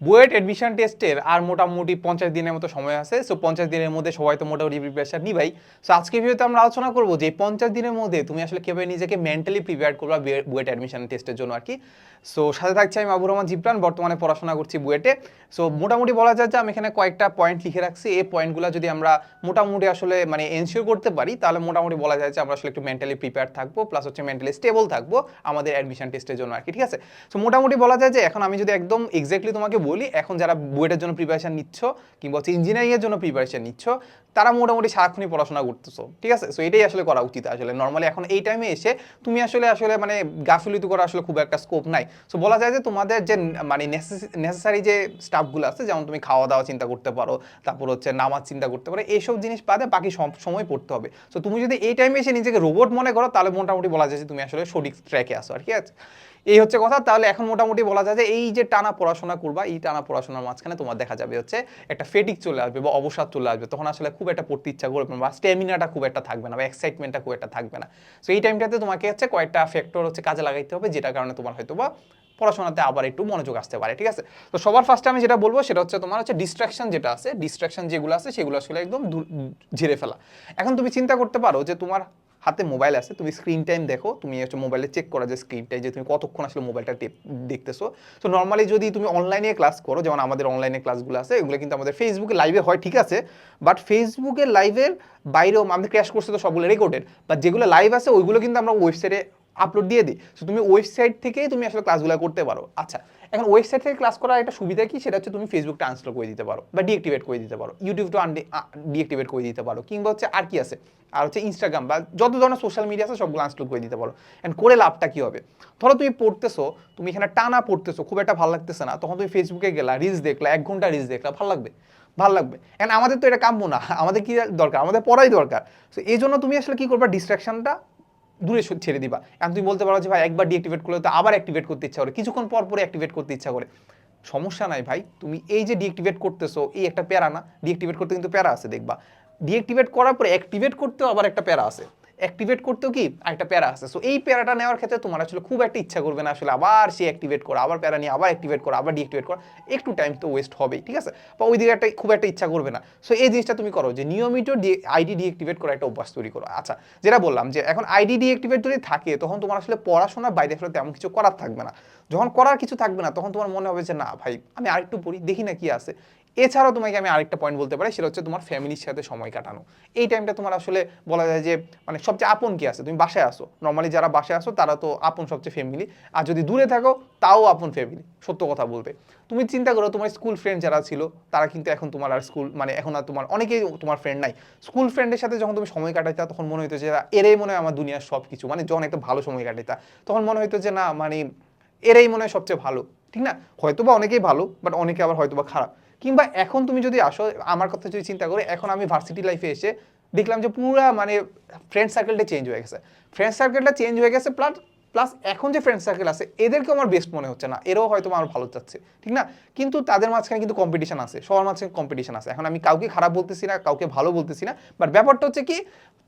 BUET admission টেস্টের আর মোটামুটি পঞ্চাশ দিনের মতো সময় আছে। সো পঞ্চাশ দিনের মধ্যে সবাই তো মোটামুটি প্রিপারেশন নিবাই। সো আজকে ভিডিওতে আমরা আলোচনা করব যে পঞ্চাশ দিনের মধ্যে তুমি আসলে কীভাবে নিজেকে মেন্টালি প্রিপেয়ার করবা বুয়েট অ্যাডমিশন টেস্টের জন্য আর কি সো সাথে থাকছি আমি আবুর রহমান জিপ্রান, বর্তমানে পড়াশোনা করছি বুয়েটে। সো মোটামুটি বলা যায় যে আমি এখানে কয়েকটা পয়েন্ট লিখে রাখছি। এই পয়েন্টগুলো যদি আমরা মোটামুটি আসলে মানে এনশিওর করতে পারি, তাহলে মোটামুটি বলা যায় যে আমরা আসলে একটু মেন্টালি প্রিপেয়ার থাকব প্লাস হচ্ছে মেন্টালি স্টেবল থাকব আমাদের অ্যাডমিশন টেস্টের জন্য আর কি ঠিক আছে? সো মোটামুটি বলা যায় যে এখন আমি যদি একদম এক্স্যাক্টলি তোমাকে বলি, এখন যারা বুয়েটের জন্য প্রিপারেশান নিচ্ছ কিংবা হচ্ছে ইঞ্জিনিয়ারিংয়ের জন্য প্রিপারেশান নিচ্ছ, তারা মোটামুটি সারাক্ষণই পড়াশোনা করতেছো, ঠিক আছে? সো এটাই আসলে করা উচিত আসলে। নর্মালি এখন এই টাইমে এসে তুমি আসলে আসলে মানে গাফিলিতি করা আসলে খুব একটা স্কোপ নাই। সো বলা যায় যে তোমাদের যে মানে নেসেসারি যে স্টাফগুলো আছে, যেমন তুমি খাওয়া দাওয়া চিন্তা করতে পারো, তারপর হচ্ছে নামাজ চিন্তা করতে পারো, এইসব জিনিস বাদে বাকি সব সময় পড়তে হবে। সো তুমি যদি এই টাইমে এসে নিজেকে রোবট মনে করো, তাহলে মোটামুটি বলা যায় যে তুমি আসলে সঠিক ট্র্যাকে আসো আর কি আছে? এই হচ্ছে কথা। তাহলে এখন মোটামুটি বলা যায় যে এই যে টানা পড়াশোনা করবা, এই টানা পড়াশোনার মাঝখানে তোমার দেখা যাবে হচ্ছে একটা ফেটিক চলে আসবে বা অবসাদ চলে আসবে। তখন আসলে খুব একটা পড়তে ইচ্ছা করবে না বা স্ট্যামিনাটা খুব একটা থাকবে না বা এক্সাইটমেন্টটা খুব একটা থাকবে না। সো এই টাইমটাতে তোমাকে হচ্ছে কয়েকটা ফ্যাক্টর হচ্ছে কাজে লাগাইতে হবে, যেটার কারণে তোমার হয়তো বা পড়াশোনাতে আবার একটু মনোযোগ আসতে পারে, ঠিক আছে? তো সবার ফার্স্টে আমি যেটা বলব সেটা হচ্ছে তোমার হচ্ছে ডিস্ট্রাকশন যেটা আছে ডিস্ট্রাকশন যেগুলো আছে সেগুলো আসলে একদম ঝেড়ে ফেলা। এখন তুমি চিন্তা করতে পারো যে তোমার হাতে মোবাইল আছে, তুমি স্ক্রিন টাইম দেখো, তুমি হচ্ছে মোবাইলে চেক করা যে স্ক্রিন টাইম যে তুমি কতক্ষণ আসলে মোবাইলটা টেপ, দেখতেছো। তো নর্মালি যদি তুমি অনলাইনে ক্লাস করো, যেমন আমাদের অনলাইনে ক্লাসগুলো আছে, এগুলো কিন্তু আমাদের ফেসবুকে লাইভে হয়, ঠিক আছে? বাট ফেসবুকে লাইভের বাইরেও আমাদের ক্র্যাশ করছে তো সবগুলো রেকর্ডেড বা যেগুলো লাইভ আছে, ওইগুলো কিন্তু আমরা ওয়েবসাইটে আপলোড দিয়ে দিই। সো তুমি ওয়েবসাইট থেকেই তুমি আসলে ক্লাসগুলো করতে পারো। আচ্ছা এখন ওয়েবসাইট থেকে ক্লাস করার একটা সুবিধা কি? সেটা হচ্ছে তুমি ফেসবুকটা আনস্টল করে দিতে পারো বা ডিঅ্যাক্টিভেট করে দিতে পারো। ইউটিউবটা ডিঅ্যাক্টিভেট করে দিতে পারো। কিংবা হচ্ছে আর কি আছে? আর হচ্ছে ইনস্টাগ্রাম বা যত ধরনের সোশ্যাল মিডিয়া আছে, সবগুলো আনস্টল করে দিতে পারো। অ্যান্ড করে লাভটা কী হবে? ধরো তুমি পড়তেছো, তুমি এখানে টানা পড়তেছো, খুব একটা ভালো লাগতেছে না। তখন তুমি ফেসবুকে গেলা রিলস দেখলা, এক ঘণ্টা রিলস দেখলা, ভালো লাগবে। ভালো লাগবে। এন্ড আমাদের তো এটা কাম্য না। আমাদের কি দরকার? আমাদের পড়াই দরকার। তো এই জন্য তুমি আসলে কি করবা? ডিস্ট্রাকশনটা দূরে ছেড়ে দিবা। এখন তুমি বলতে পারো যে, ভাই, একবার ডিঅ্যাক্টিভেট করলে তো আবার অ্যাক্টিভেট করতে ইচ্ছা করে। কিছুক্ষণ পর পরে অ্যাক্টিভেট করতে ইচ্ছা করে। সমস্যা নাই ভাই, তুমি এই যে ডিঅ্যাক্টিভেট করতেছো, এই একটা প্যারা না ডিঅ্যাক্টিভেট করতে কিন্তু প্যারা আছে, দেখবা। ডিঅ্যাক্টিভেট করার পরে অ্যাক্টিভেট করতেও আবার একটা প্যারা আছে। অ্যাক্টিভেট করতেও কি একটা প্যারা আছে। সো এই প্যারাটা নেওয়ার ক্ষেত্রে তোমার আসলে খুব একটা ইচ্ছা করবে না আসলে আবার সে অ্যাক্টিভেট করা, আবার প্যারা নিয়ে আবার অ্যাক্টিভেট করা, আবার ডিঅ্যাক্টিভেট করা। একটু টাইম তো ওয়েস্ট হবেই, ঠিক আছে? বা ওই দিকে একটা খুব একটা ইচ্ছা করবে না। সো এই জিনিসটা তুমি করো যে নিয়মিত আইডি ডিঅ্যাক্টিভেট করা একটা অভ্যাস তৈরি করো। আচ্ছা যেটা বললাম যে এখন আইডি ডিঅ্যাক্টিভেট যদি থাকে, তখন তোমার আসলে পড়াশোনার বাইরে আসলে তেমন কিছু করার থাকবে না। যখন করার কিছু থাকবে না, তখন তোমার মনে হবে যে, না ভাই, আমি আরেকটু পড়ি, দেখি না কি আছে। এছাড়াও তোমাকে আমি আরেকটা পয়েন্ট বলতে পারি, সেটা হচ্ছে তোমার ফ্যামিলির সাথে সময় কাটানো। এই টাইমটা তোমার আসলে বলা যায় যে মানে সবচেয়ে আপন কি আছে? তুমি বাসায় আসো। নর্মালি যারা বাসায় আসো, তারা তো আপন সবচেয়ে ফ্যামিলি আর যদি দূরে থাকো, তাও আপন ফ্যামিলি সত্য কথা বলতে। তুমি চিন্তা করো, তোমার স্কুল ফ্রেন্ড যারা ছিল, তারা কিন্তু এখন তোমার আর স্কুল মানে এখন আর তোমার, অনেকেই তোমার ফ্রেন্ড নাই। স্কুল ফ্রেন্ডের সাথে যখন তুমি সময় কাটাইতা, তখন মনে হতো যে, এরাই মনে হয় আমার দুনিয়ার সব কিছু মানে যখন একটা ভালো সময় কাটাইতা, তখন মনে হতো যে, না মানে এরাই মনে হয় সবচেয়ে ভালো। ঠিক না? হয়তো বা অনেকেই ভালো বাট অনেকে আবার হয়তো বা খারাপ। কিংবা এখন তুমি যদি আসো, আমার কথা যদি চিন্তা করে, এখন আমি ভার্সিটি লাইফে এসে দেখলাম যে পুরা মানে ফ্রেন্ড সার্কেলটা চেঞ্জ হয়ে গেছে। ফ্রেন্ড সার্কেলটা চেঞ্জ হয়ে গেছে প্লাস প্লাস এখন যে ফ্রেন্ড সার্কেল আছে এদেরকে আমার বেস্ট মনে হচ্ছে না। এরাও হয়তো আমার ভালো চাচ্ছে, ঠিক না? কিন্তু তাদের মাঝখানে কিন্তু কম্পিটিশন আছে, সবার মাঝখানে কম্পিটিশন আছে। এখন আমি কাউকে খারাপ বলতেছি না, কাউকে ভালো বলতেছি না বাট ব্যাপারটা হচ্ছে কি,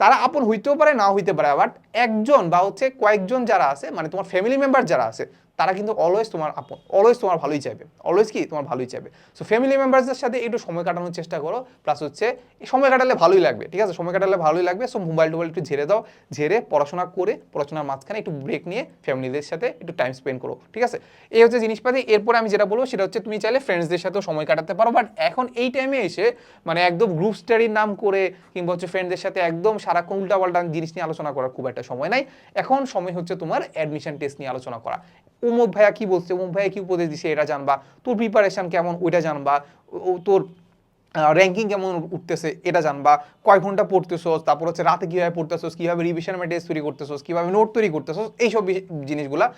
তারা আপন হইতেও পারে না হইতে পারে বাট একজন বা হচ্ছে কয়েকজন যারা আছে মানে তোমার ফ্যামিলি মেম্বার যারা আছে তারা কিন্তু অলওয়েজ তোমার আপন অলওয়েজ তোমার ভালোই চাইবে অলওয়েজ কি তোমার ভালোই চাইবে। সো ফ্যামিলি মেম্বারসদের সাথে একটু সময় কাটানোর চেষ্টা করো প্লাস হচ্ছে সময় কাটালে ভালোই লাগবে, ঠিক আছে? সময় কাটালে ভালোই লাগবে সো মোবাইল টোবাইল একটু ঝেড়ে দাও, ঝেড়ে পড়াশোনা করে, পড়াশোনার মাঝখানে একটু ব্রেক নিয়ে ফ্যামিলিদের সাথে একটু টাইম স্পেন্ড করো, ঠিক আছে? এই হচ্ছে জিনিসপাতি, এরপরে আমি যেটা বলব সেটা হচ্ছে তুমি চাইলে ফ্রেন্ডসদের সাথেও সময় কাটাতে পারো বাট এখন এই টাইমে এসে মানে একদম গ্রুপ স্টাডির নাম করে কিংবা হচ্ছে ফ্রেন্ডদের সাথে একদম সারাক্ষণ উল্টাপাল্টা জিনিস নিয়ে আলোচনা করার খুব একটা সময় নাই। এখন সময় হচ্ছে তোমার অ্যাডমিশন টেস্ট নিয়ে আলোচনা করা। অমুক ভাইয়া কি বলছে? অমুক ভাইয়া কি উপদেশ দিছে? এটা জানবা। তোর প্রিপারেশন কেমন? ওইটা জানবা। ও- তোর র্যাঙ্কিং কেমন উঠতেছে? এটা জানবা। কয় ঘণ্টা পড়তেছোস? তারপর হচ্ছে রাতে কীভাবে পড়তেছোস? কীভাবে রিভিশন ম্যাটেরিয়াল তৈরি করতেছোস? কীভাবে নোট তৈরি করতেছোস? এইসব জিনিসগুলা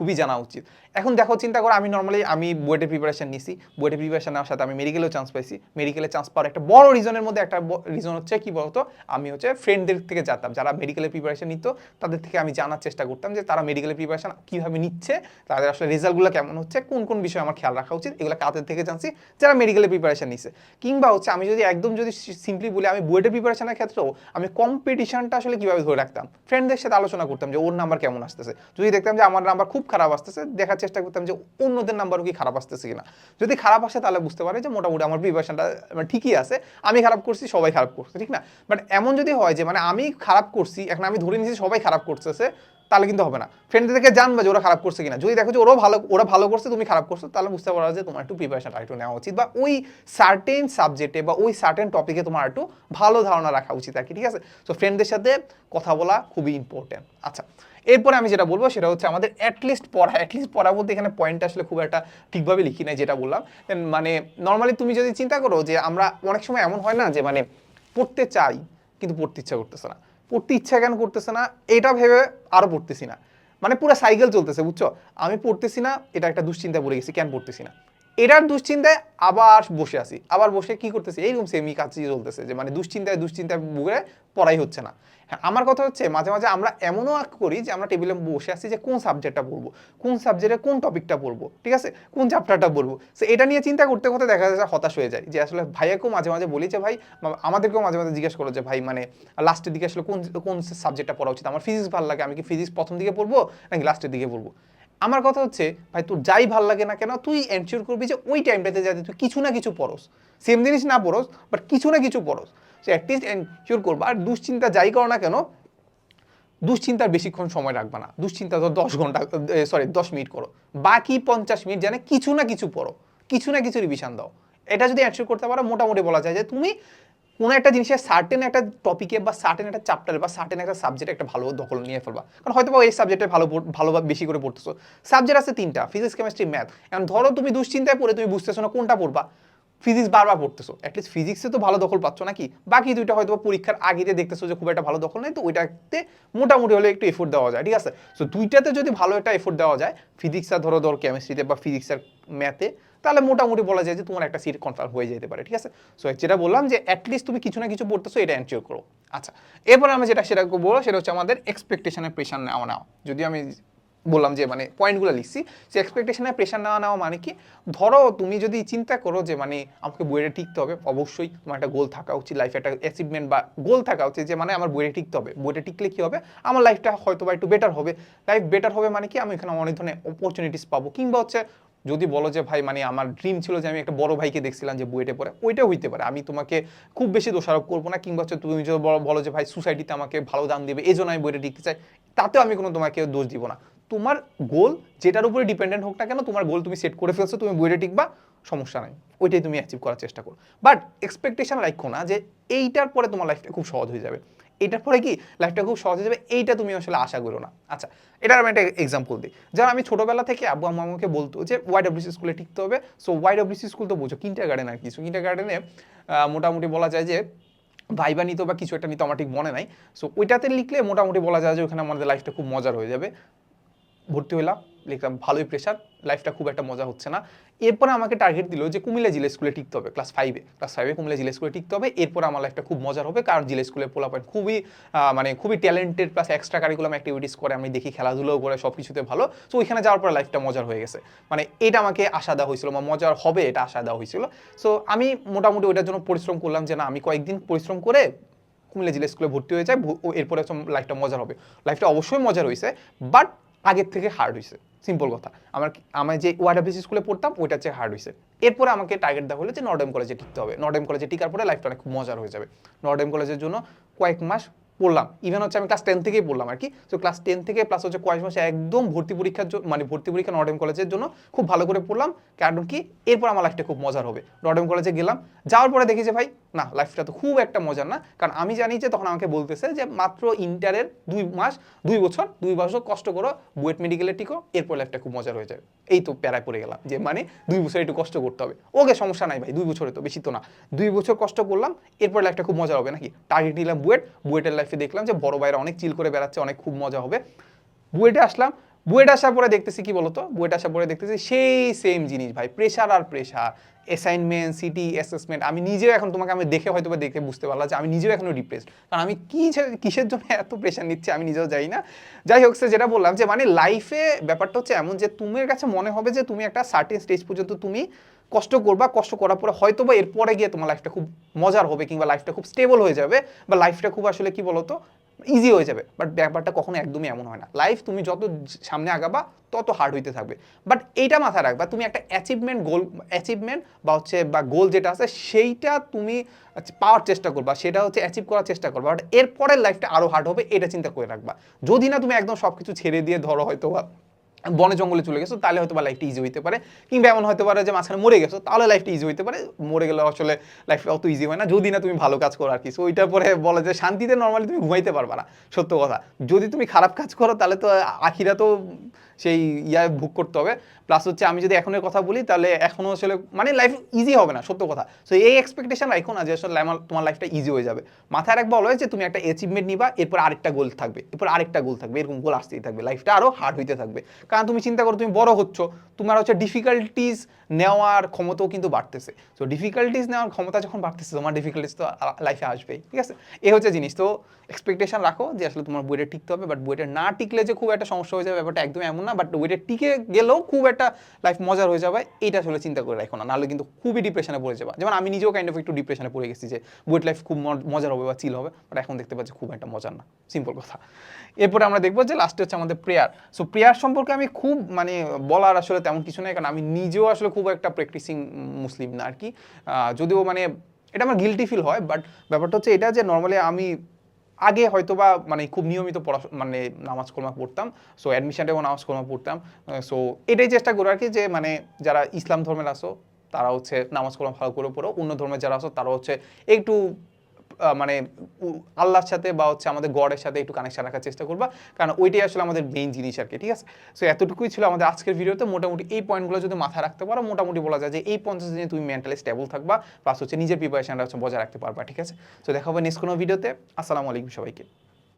খুবই জানা উচিত। এখন দেখো, চিন্তা করো, আমি নর্মালি আমি বুয়েটের প্রিপারেশন নিছি। বুয়েটের প্রিপারেশন নেওয়ার সাথে আমি মেডিকেলেও চান্স পাইছি। মেডিকেলে চান্স পাওয়ার একটা বড় রিজনের মধ্যে একটা রিজন হচ্ছে কি বলতো? আমি হচ্ছে ফ্রেন্ডদের থেকে জানতাম। যারা মেডিকেলের প্রিপারেশন নিত, তাদের থেকে আমি জানার চেষ্টা করতাম যে তারা মেডিকেলের প্রিপারেশন কীভাবে নিচ্ছে, তাদের আসলে রেজাল্টগুলো কেমন হচ্ছে, কোন কোন বিষয়ে আমার খেয়াল রাখা উচিত, এগুলো কাদের থেকে জানছি, যারা মেডিকেলের প্রিপারেশন নিচ্ছে কিংবা হচ্ছে আমি যদি একদম যদি সিম্পলি বলি, আমি বুয়েটের প্রিপারেশনের ক্ষেত্রেও আমি কম্পিটিশনটা আসলে কীভাবে ধরে রাখতাম? ফ্রেন্ডদের সাথে আলোচনা করতাম যে ওর নাম্বার কেমন আসতেছে। যদি দেখতাম যে আমার নাম্বার খুব খারাপ আসতেছে, দেখার চেষ্টা করতাম যে অন্যদের নাম্বারও কি খারাপ আসতেছে কিনা। যদি খারাপ আসে তাহলে বুঝতে পারে যে মোটামুটি আমার প্রিপারেশনটা ঠিকই আছে। আমি খারাপ করছি, সবাই খারাপ করছে, ঠিক না? বাট এমন যদি হয় যে মানে আমি খারাপ করছি, এখন আমি ধরে নিয়েছি সবাই খারাপ করতেছে, তাহলে কিন্তু হবে না। ফ্রেন্ডদেরকে জানবে যে ওরা খারাপ করছে কিনা। যদি দেখো যে ওরাও ভালো, ওরা ভালো করছে, তুমি খারাপ করছ, তাহলে বুঝতে পারো যে তোমার একটু প্রিপারেশন একটু নেওয়া উচিত। বা ওই সার্টেন সাবজেক্টে বা ওই সার্টেন টপিকে তোমার একটু ভালো ধারণা রাখা উচিত আর কি, ঠিক আছে? তো ফ্রেন্ডদের সাথে কথা বলা খুবই ইম্পর্টেন্ট আচ্ছা এরপরে আমি যেটা বলব সেটা হচ্ছে আমাদের অ্যাটলিস্ট পড়া অ্যাটলিস্ট পড়া বলতে এখানে পয়েন্ট আসলে খুব একটা ঠিকভাবে লিখি নাই যেটা বললাম। মানে নর্মালি তুমি যদি চিন্তা করো যে আমরা অনেক সময় এমন হয় না যে মানে পড়তে চাই কিন্তু পড়তে ইচ্ছা করতেছে না। পড়তে ইচ্ছা কেন করতেছে না? এটা ভেবে আরও পড়তেছি না। মানে পুরো সাইকেল চলতেছে, বুঝছ? আমি পড়তেছি না, এটা একটা দুশ্চিন্তা পড়ে গেছি, কেন পড়তেছি না? এটার দুশ্চিন্তায় আবার বসে আছি। আবার বসে কি করতেছি? এইরকম সেমই কাজই চলতেছে যে মানে দুশ্চিন্তায় দুশ্চিন্তায় ভুগে পড়াই হচ্ছে না। হ্যাঁ আমার কথা হচ্ছে মাঝে মাঝে আমরা এমনও করি যে আমরা টেবিলে বসে আছি যে কোন সাবজেক্টটা পড়ব, কোন সাবজেক্টে কোন টপিকটা পড়ব, ঠিক আছে? কোন চ্যাপ্টারটা পড়ব? সে এটা নিয়ে চিন্তা করতে করতে দেখা যায় হতাশ হয়ে যায় যে আসলে ভাইয়াকেও মাঝে মাঝে বলি যে ভাই আমাদেরকেও মাঝে মাঝে জিজ্ঞেস করো যে, ভাই মানে লাস্টের দিকে আসলে কোন কোন সাবজেক্টটা পড়া উচিত? আমার ফিজিক্স ভালো লাগে, আমি কি ফিজিক্স প্রথম দিকে পড়ব নাকি লাস্টের দিকে পড়ব? আমার কথা হচ্ছে, ভাই, তোর যাই ভালো লাগে না কেন, তুই এনশিওর করবি যে ওই টাইমটাতে যাতে তুই কিছু না কিছু পড়স। সেম জিনিস না পড়স বাট কিছু না কিছু পড়স। সে অ্যাটলিস্ট এনশিওর করবা। আর দুশ্চিন্তা যাই করো না কেন, দুশ্চিন্তার বেশিক্ষণ সময় রাখবে না। দুশ্চিন্তা তো দশ ঘণ্টা সরি দশ মিনিট করো। বাকি পঞ্চাশ মিনিট জানে কিছু না কিছু পড়ো। কিছু না কিছু রিভিশন দাও। এটা যদি অ্যানসার করতে পারো, মোটামুটি বলা যায় যে তুমি কোনো একটা জিনিসের সার্টেন একটা টপিকে বা সার্টেন একটা চ্যাপ্টারে বা সার্টেন একটা সাবজেক্টে একটা ভালো দখল নিয়ে ফেলবা। কারণ হয়তো বা এই সাবজেক্টে ভালো ভালো ভালোভাবে বেশি করে পড়তেছো। সাবজেক্ট আছে তিনটা ফিজিক্স কেমিস্ট্রি ম্যাথ এখন ধরো তুমি দুশ্চিন্তায় পড়ে তুমি বুঝতেছো না কোনটা পড়বা। ফিজিক্স বারবার পড়তেছো। অ্যাটলিস্ট ফিজিক্সে তো ভালো দখল পাচ্ছ নাকি? বাকি দুইটা হয়তো পরীক্ষার আগেতে দেখতেছো যে খুব একটা ভালো দখল নেই, তো ওইটাতে মোটামুটি হলে একটু এফোর্ট দেওয়া যায়, ঠিক আছে? সো দুইটাতে যদি ভালো একটা এফোর্ট দেওয়া যায় ফিজিক্স আর ধরো, ধর কেমিস্ট্রিতে বা ফিজিক্স আর ম্যাথে তাহলে মোটামুটি বলা যায় যে তোমার একটা সিট কনফার্ম হয়ে যেতে পারে, ঠিক আছে? সো যেটা বললাম যে অ্যাটলিস্ট তুমি কিছু না কিছু পড়তেছো, এটা এনশিওর করো। আচ্ছা এরপর আমি যেটা সেটা বলব, সেটা হচ্ছে আমাদের এক্সপেকটেশনের প্রেশার নেওয়া নেওয়া যদি আমি বললাম যে মানে পয়েন্টগুলো লিখছি যে এক্সপেকটেশনের প্রেশার নেওয়া নেওয়া মানে কি? ধরো তুমি যদি চিন্তা করো যে মানে আমাকে বইয়ে টিকতে হবে, অবশ্যই তোমার একটা গোল থাকা উচিত লাইফে একটা অ্যাচিভমেন্ট বা গোল থাকা উচিত যে মানে আমার বইয়ে টিকতে হবে। বইটা টিকলে কী হবে? আমার লাইফটা হয়তো বা একটু বেটার হবে। লাইফ বেটার হবে মানে কি? আমি এখানে অনেক ধরনের অপরচুনিটিস পাবো। কিংবা হচ্ছে, যদি বলো যে, ভাই মানে আমার ড্রিম ছিল যে, আমি একটা বড় ভাইকে দেখছিলাম যে বুয়েটে পড়ে। ওইটাও হইতে পারে। আমি তোমাকে খুব বেশি দোষারোপ করব না। কিংবা হচ্ছে, তুমি যদি বলো যে, ভাই সোসাইটিতে আমাকে ভালো দাম দেবে এই জন্য আমি বইটা টিকতে চাই। তাতেও আমি কোনো তোমাকে দোষ দিব না। তোমার গোল যেটার উপরে ডিপেন্ডেন্ট হোক না কেন, তোমার গোল তুমি সেট করে ফেলছো, তুমি বইটা টিকবা, সমস্যা নাই। ওইটাই তুমি অ্যাচিভ করার চেষ্টা করো। বাট এক্সপেকটেশন রাখো না যে এইটার পরে তোমার লাইফটা খুব সহজ হয়ে যাবে। এটার পরে কি? লাইফটা খুব সহজ হয়ে যাবে, এইটা তুমি আসলে আশা করো না। আচ্ছা এটার আমি একটা এক্সাম্পল দিই। যেমন আমি ছোটবেলা থেকে আব্বু আম্মু আমাকে বলতো যে ওয়াইডব্লিউসি স্কুলে টিকতে হবে। সো ওয়াইডব্লিউসি স্কুল তো বোঝো কিন্টার গার্ডেন আর কিছু। কিন্টার গার্ডেনে মোটামুটি বলা যায় যে, ভাইবা নিত বা কিছু একটা নিত, আমার ঠিক মনে নাই। সো ওইটাতে লিখলে মোটামুটি বলা যায় যে, ওখানে আমাদের লাইফটা খুব মজার হয়ে যাবে। ভর্তি হলাম লিখলাম ভালোই প্রেশার লাইফটা খুব একটা মজা হচ্ছে না। এরপরে আমাকে টার্গেট দিল যে কুমিল্লা জিলা স্কুলে টিকতে হবে ক্লাস ফাইভে ক্লাস ফাইভে কুমিল্লা জিলা স্কুলে টিকতে হবে, এরপর আমার লাইফটা খুব মজার হবে, কারণ জিলা স্কুলে পোলা পয়েন্ট খুবই মানে খুবই talented plus extra curriculum activities করে, আমি দেখি খেলাধুলাও করে সব কিছুতে ভালো। সো ওইখানে যাওয়ার পরে লাইফটা মজার হয়ে গেছে। মানে এটা আমাকে আশা দেওয়া হয়েছিল, বা মজার হবে এটা আশা দেওয়া হয়েছিল। সো আমি মোটামুটি ওইটার জন্য পরিশ্রম করলাম যে না, আমি কয়েকদিন পরিশ্রম করে কুমিল্লা জিলা স্কুলে ভর্তি হয়ে যায় এরপরে লাইফটা মজার হবে। লাইফটা অবশ্যই মজার হয়েছে বাট আগের থেকে হার্ড হয়েছে সিম্পল কথা। আমার আমার যে ওয়াটারবিসি স্কুলে পড়তাম ওইটা হচ্ছে হার্ড হয়েছে এরপরে আমাকে টার্গেট দেওয়া হলো যে নর্ডেম কলেজে টিকতে হবে। নর্ডেম কলেজে টিকার পরে লাইফটা অনেক মজার হয়ে যাবে। নর্ডেম কলেজের জন্য কয়েক মাস পড়লাম। ইভেন হচ্ছে আমি ক্লাস টেন থেকেই পড়লাম আর কি। তো ক্লাস টেন থেকে প্লাস হচ্ছে কয়েক মাসে একদম ভর্তি পরীক্ষার জন্য মানে ভর্তি পরীক্ষা নর্ডেম কলেজের জন্য খুব ভালো করে পড়লাম। কারণ কি? এরপর আমার লাইফটা খুব মজার হবে। নর্ডেম কলেজে গেলাম। যাওয়ার পরে দেখি যে ভাই, না লাইফটা তো খুব একটা মজার না। কারণ আমি জানি যে তখন আমাকে বলতেছে যে মাত্র ইন্টারের দুই মাস, দুই বছর দুই বছর কষ্ট করো বুয়েট মেডিকেলে টিকো, এরপর লাইফটা খুব মজার হয়ে যাবে। এই তো প্যারায় পড়ে গেলাম। যে মানে দুই বছর একটু কষ্ট করতে হবে। ওকে, সমস্যা নাই ভাই, দুই বছরে তো বেশি তো না। দুই বছর কষ্ট করলাম, এরপর লাইফটা খুব মজা হবে নাকি? টার্গেট নিলাম বুয়েট বুয়েটের লাইফে দেখলাম যে বড় ভাইরা অনেক চিল করে বেড়াচ্ছে, অনেক খুব মজা হবে। বুয়েটে আসলাম। বুয়েট আসার পরে দেখতেছি কি বলতো? বুয়েট আসার পরে দেখতেছি সেই সেম জিনিস ভাই প্রেশার আর প্রেশার অ্যাসাইনমেন্ট সিটি অ্যাসেসমেন্ট আমি নিজেও এখন তোমাকে আমি দেখে হয়তো বা দেখে বুঝতে পারলাম যে আমি নিজেও এখনও ডিপ্রেসড কারণ আমি কি কিসের জন্য এত প্রেশার নিচ্ছি আমি নিজেও যাই না। যাই হোক সে যেটা বললাম যে মানে লাইফে ব্যাপারটা হচ্ছে এমন যে, তোমার কাছে মনে হবে যে তুমি একটা সার্টেন স্টেজ পর্যন্ত তুমি কষ্ট করবা, কষ্ট করার পরে হয়তো বা এরপরে গিয়ে তোমার লাইফটা খুব মজার হবে কিংবা লাইফটা খুব স্টেবল হয়ে যাবে বা লাইফটা খুব আসলে কি বলতো ইজি হয়ে যাবে। বাট ব্যাপারটা কখনো একদমই এমন হয় না। লাইফ তুমি যত সামনে আগাবা, তত হার্ড হইতে থাকবে। বাট এইটা মাথায় রাখবা, তুমি একটা অ্যাচিভমেন্ট গোল অ্যাচিভমেন্ট বা হচ্ছে বা গোল যেটা আছে, সেইটা তুমি পাওয়ার চেষ্টা করবা, সেটা হচ্ছে অ্যাচিভ করার চেষ্টা করবা। বাট এরপরের লাইফটা আরও হার্ড হবে, এটা চিন্তা করে রাখবা। যদি না তুমি একদম সব কিছু ছেড়ে দিয়ে ধরো হয়তো বা বনে জঙ্গলে চলে গেছো, তাহলে হয়তো বা লাইফটা ইজি হইতে পারে। কিংবা এমন হতে পারে যে মাঝখানে মরে গেছো, তাহলে লাইফটা ইজি হইতে পারে। মরে গেলে আসলে লাইফটা অত ইজি হয় না। যদি না তুমি ভালো কাজ করো আর কি। সো ওইটার পরে বলে যে শান্তিতে নর্মালি তুমি ঘুমাইতে পারবা না, সত্য কথা। যদি তুমি খারাপ কাজ করো, তাহলে তো আখিরা তো সেই ইয়া ভোগ করতে হবে। প্লাস হচ্ছে আমি যদি এখনের কথা বলি, তাহলে এখনও আসলে মানে লাইফ ইজি হবে না, সত্য কথা। সো এই এক্সপেকটেশন রাখো না যে আসলে তোমার লাইফটা ইজি হয়ে যাবে। মাথায় রাখবা অলওয়েজ যে তুমি একটা অ্যাচিভমেন্ট নিবা, এরপর আরেকটা গোল থাকবে। এরপর আরেকটা গোল থাকবে। এরকম গোল আসতেই থাকবে। লাইফটা আরও হার্ড হইতে থাকবে। কারণ তুমি চিন্তা করো, তুমি বড় হচ্ছ, তোমার হচ্ছে ডিফিকাল্টিস নেওয়ার ক্ষমতাও কিন্তু বাড়তেছে। তো ডিফিকাল্টিস নেওয়ার ক্ষমতা যখন বাড়তেছে, তোমার ডিফিকাল্টিস তো লাইফে আসবেই, ঠিক আছে? এ হচ্ছে জিনিস। তো এক্সপেকটেশন রাখো যে আসলে তোমার বইটা টিকতে হবে বাট বইটা না টিকলে যে খুব একটা সমস্যা হয়ে যাবে ব্যাপারটা একদম এমন না বাট বইটা টিকে গেলেও খুব একটা লাইফ মজার হয়ে যাবে এটা আসলে চিন্তা করে রাখো না। নাহলে কিন্তু খুবই ডিপ্রেশনে পড়ে যাবে। যেমন আমি নিজেও কাইন্ড অফ একটু ডিপ্রেশনে পড়ে গেছি যে, বুয়েট লাইফ খুব মজার হবে বা চিল হবে বাট এখন দেখতে পাচ্ছি খুব একটা মজার না। সিম্পল কথা। এরপরে আমরা দেখব যে লাস্টে হচ্ছে আমাদের প্রেয়ার। সো প্রেয়ার সম্পর্কে খুব মানে বলার আসলে তেমন কিছু নাই, কারণ আমি নিজেও আসলে খুব একটা প্র্যাকটিসিং মুসলিম না আর কি যদিও মানে এটা আমার গিলটি ফিল হয় বাট ব্যাপারটা হচ্ছে এটা যে নর্মালি আমি আগে হয়তো বা মানে খুব নিয়মিত পড়াশোনা মানে নামাজ কলমা পড়তাম সো অ্যাডমিশনটাও নামাজ কলমা পড়তাম সো এটাই চেষ্টা করো আর কি যে মানে যারা ইসলাম ধর্মের আসো তারা হচ্ছে নামাজ কলমা ভালো করে পড়ো, অন্য ধর্মের যারা আসো তারা হচ্ছে একটু মানে আল্লাহর সাথে বা হচ্ছে আমাদের গডের সাথে একটু কানেকশন রাখার চেষ্টা করবা। কারণ ওইটাই আসলে আমাদের মেইন জিনিস আর কি ঠিক আছে? সো এতটুকুই ছিল আমাদের আজকের ভিডিওতে। মোটামুটি এই পয়েন্টগুলো যদি মাথায় রাখতে পারো, মোটামুটি বলা যায় যে এই পঞ্চাশ দিনে তুমি মেন্টালি স্টেবল থাকবা প্লাস হচ্ছে নিজের প্রিপারেশনটা হচ্ছে বজায় রাখতে পারবা, ঠিক আছে? সো দেখা হবে নেক্সট কোনো ভিডিওতে আসসালামু আলাইকুম সবাইকে।